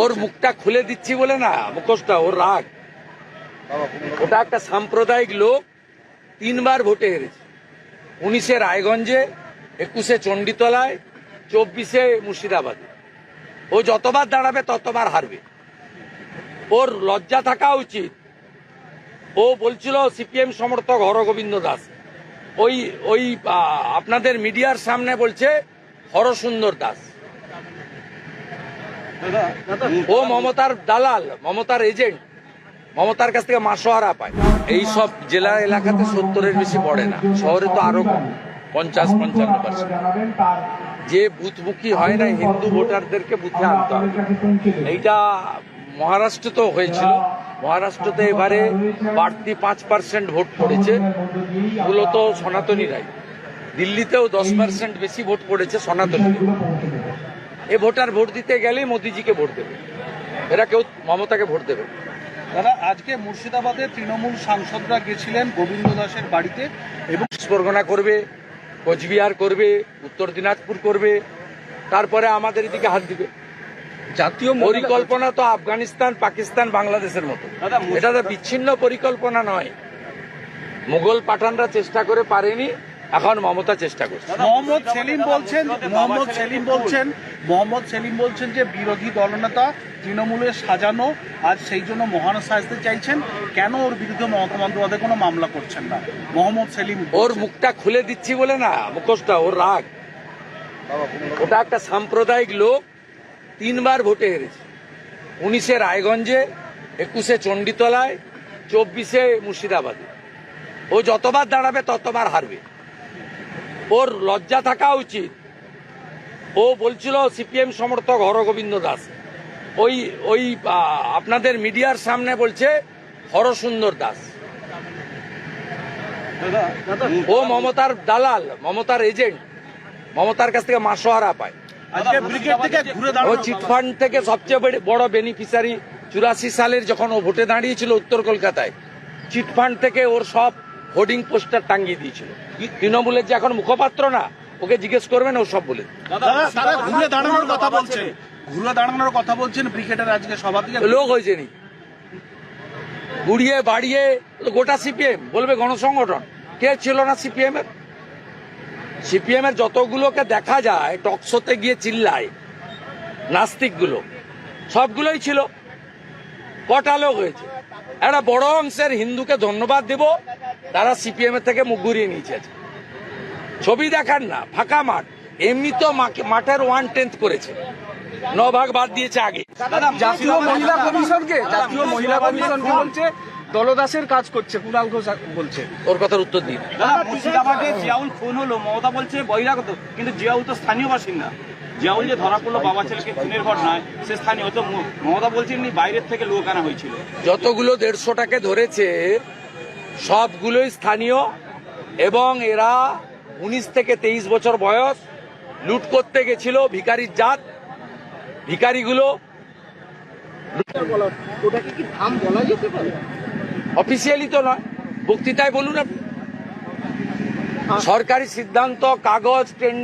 ওর মুখটা খুলে দিচ্ছি বলে না, মুখোশটা, ওর রাগ। ওটা একটা সাম্প্রদায়িক লোক, তিনবার ভোটে হেরেছে। উনিশে রায়গঞ্জে, একুশে চণ্ডীতলায়, চব্বিশে মুর্শিদাবাদে। ও যতবার দাঁড়াবে, ততবার হারবে। ওর লজ্জা থাকা উচিত। ও বলছিল সিপিএম সমর্থক হরগোবিন্দ দাস। ওই ওই আপনাদের মিডিয়ার সামনে বলছে হরসুন্দর দাস। ও মমতার দালাল, মমতার এজেন্ট। মমতার কাছ থেকে মাসোহারা পায়। এই সব জেলা এলাকাতে সত্তরের বেশি পড়ে না। শহরে তো আরও পঞ্চাশ, পঞ্চান্ন পার্সেন্ট যে বুথমুখী হয় না, হিন্দু ভোটারদেরকে বুথে আনতে হবে। এইটা মহারাষ্ট্র তো হয়েছিল। মহারাষ্ট্রতে এবারে বাড়তি পাঁচ পার্সেন্ট ভোট পড়েছে। মূলত সনাতনীরাই। দিল্লিতেও দশ পার্সেন্ট বেশি ভোট পড়েছে সনাতনী এ ভোটার ভোট দিতে গেলেই মোদিজিকে ভোট দেবে। এরা কেউ মমতাকে ভোট দেবে দাদা আজকে মুর্শিদাবাদে তৃণমূল সাংসদরা গেছিলেন গোবিন্দ দাসের বাড়িতে এবং পরগনা করবে কোচবিহার করবে উত্তর দিনাজপুর করবে তারপরে আমাদের এদিকে হাত দিবে। জাতীয় পরিকল্পনা তো আফগানিস্তান পাকিস্তান বাংলাদেশের মতো। দাদা, এটা তো বিচ্ছিন্ন পরিকল্পনা নয়। মুঘল পাঠানরা চেষ্টা করে পারেনি এখন মমতা চেষ্টা করছে। মোহাম্মদ সেলিম বলছেন মোহাম্মদ সেলিম বলছেন মোহাম্মদ সেলিম বলছেন যে বিরোধী দলনেতা তৃণমূলের সাজানো আর সেই জন্য মহান সাজতে চাইছেন। কেন ওর বিরুদ্ধে মমতা বন্দ্যোপাধ্যায় কোনো মামলা করছেন না? মোহাম্মদ সেলিম ওর মুখটা খুলে দিচ্ছি বলে না মুখোশটা ওর রাগ। ওটা একটা সাম্প্রদায়িক লোক তিনবার ভোটে হেরেছে। উনিশে রায়গঞ্জে একুশে চণ্ডীতলায় চব্বিশে মুর্শিদাবাদে। ও যতবার দাঁড়াবে ততবার হারবে। ওর লজ্জা থাকা উচিত। ও বলছিল সিপিএম সমর্থক হরগোবিন্দ দাস। ওই ওই আপনাদের মিডিয়ার সামনে বলছে হরসুন্দর দাস। ও মমতার দালাল মমতার এজেন্ট। মমতার কাছ থেকে মাসোহারা পায়। থেকে ও চিটফান্ড থেকে সবচেয়ে বড়- বড় বেনিফিসারি চুরাশি সালের যখন ও ভোটে দাঁড়িয়েছিল উত্তর কলকাতায় চিটফান্ড থেকে ওর সব হোর্ডিং পোস্টার টাঙ্গিয়ে দিয়েছিল। তৃণমূলের যে এখন মুখপাত্র না ওকে জিজ্ঞেস করবেন ও সব বলে তারা ঘুরে দাঁড়ানোর কথা বলছেন ঘুরে দাঁড়ানোর কথা বলছেন ব্রিগেডের আজকে সভা থেকে। লোক হয়েছে নি। গুড়িয়ে বাড়িয়ে তো গোটা সিপিএম বলবে গণসংগঠন। কে ছিল না সিপিএম এর সিপিএম এর যতগুলোকে দেখা যায় টকশোতে গিয়ে চিল্লায়। নাস্তিকগুলো। সবগুলোই ছিল। কটা লোক হয়েছে। একটা বড় অংশের হিন্দুকে ধন্যবাদ দেব। তারা সিপিএম এর থেকে মুখ ঘুরিয়ে নিয়েছে ছবি দেখান না ফাঁকা মাঠ। এমনি তো মাঠের ওয়ান টেন্থ করেছে। ন ভাগ বাদ দিয়েছে আগে। জাতীয় মহিলা কমিশনকে জাতীয় মহিলা কমিশনকে বলছে? দলদাসের কাজ করছে কুণাল ঘোষ বলছে। ওর কথার উত্তর দিন। মুর্শিদাবাদে জিয়াউল খুন হলো। মমতা বলছে বহিরাগত কিন্তু জিয়াউল তো স্থানীয় বাসিন্দা। জিয়াউল যে ধরা পড়ল বাবা ছেলেকে খুনের ঘটনায় সে স্থানীয়। তো মমতা বলছেন নি বাইরের থেকে লোক আনা হয়েছিল। যতগুলো দেড়শোটাকে ধরেছে সবগুলোই স্থানীয় এবং এরা উনিশ থেকে তেইশ বছর বয়স লুট করতে গেছিল ভিকারির জাত ভিকারিগুলো অফিসিয়ালি তো নয় বক্তৃতায় বলুন আপনি। সরকারি সিদ্ধান্ত কাগজ টেন্ডার